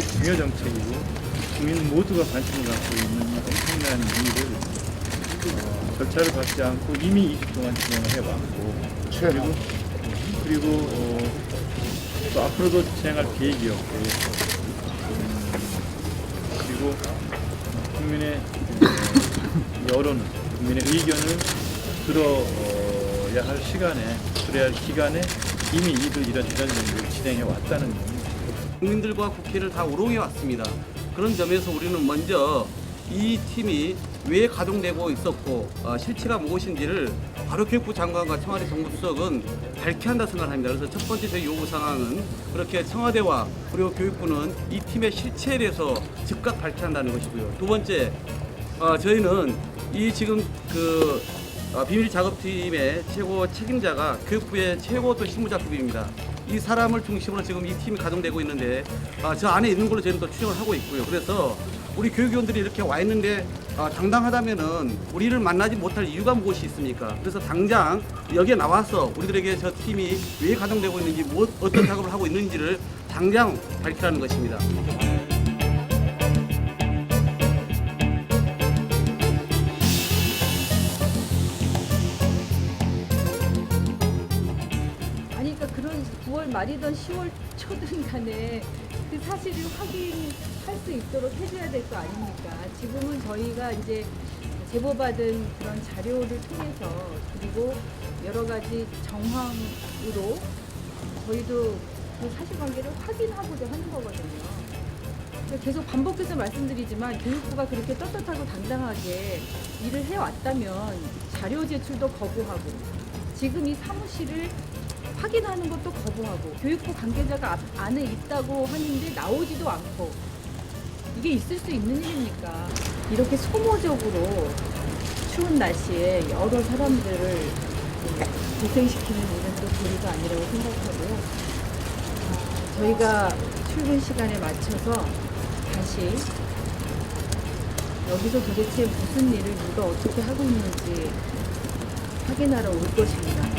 중요 정책이고 국민 모두가 관심을 갖고 있는 엄청난 일을 어, 절차를 밟지 않고 이미 2주 동안 진행을 해왔고 그리고 그리고 어, 또 앞으로도 진행할 계획이었고 음, 그리고 어, 국민의 어, 여론은 국민의 의견을 들어야 할 시간에 들어야 할 기간에 이미 이들 이런 이런 일을 진행해 왔다는 겁니다. 국민들과 국회를 다 우롱해 왔습니다. 그런 점에서 우리는 먼저 이 팀이 왜 가동되고 있었고 어, 실체가 무엇인지를 바로 교육부 장관과 청와대 정부수석은 밝혀야 한다 생각합니다. 그래서 첫 번째 저희 요구 사항은 그렇게 청와대와 그리고 교육부는 이 팀의 실체에 대해서 즉각 밝혀야 한다는 것이고요. 두 번째 어, 저희는 이 지금 그 어, 비밀 작업팀의 최고 책임자가 교육부의 최고 또 실무자급입니다. 이 사람을 중심으로 지금 이 팀이 가동되고 있는데 아, 저 안에 있는 걸로 저희는 또 추정을 하고 있고요. 그래서 우리 교육위원들이 이렇게 와 있는데 아, 당당하다면은 우리를 만나지 못할 이유가 무엇이 있습니까? 그래서 당장 여기에 나와서 우리들에게 저 팀이 왜 가동되고 있는지 뭐, 어떤 작업을 하고 있는지를 당장 밝히라는 것입니다. 5월 말이든 10월 초든 간에 그 사실을 확인할 수 있도록 해줘야 될 거 아닙니까? 지금은 저희가 이제 제보받은 그런 자료를 통해서 그리고 여러 가지 정황으로 저희도 그 사실관계를 확인하고자 하는 거거든요. 계속 반복해서 말씀드리지만 교육부가 그렇게 떳떳하고 당당하게 일을 해왔다면 자료 제출도 거부하고 지금 이 사무실을 확인하는 것도 거부하고 교육부 관계자가 앞- 안에 있다고 하는데 나오지도 않고 이게 있을 수 있는 일입니까? 이렇게 소모적으로 추운 날씨에 여러 사람들을 고생시키는 일은 또 도리가 아니라고 생각하고요. 아, 저희가 출근 시간에 맞춰서 다시 여기서 도대체 무슨 일을 누가 어떻게 하고 있는지 확인하러 올 것입니다.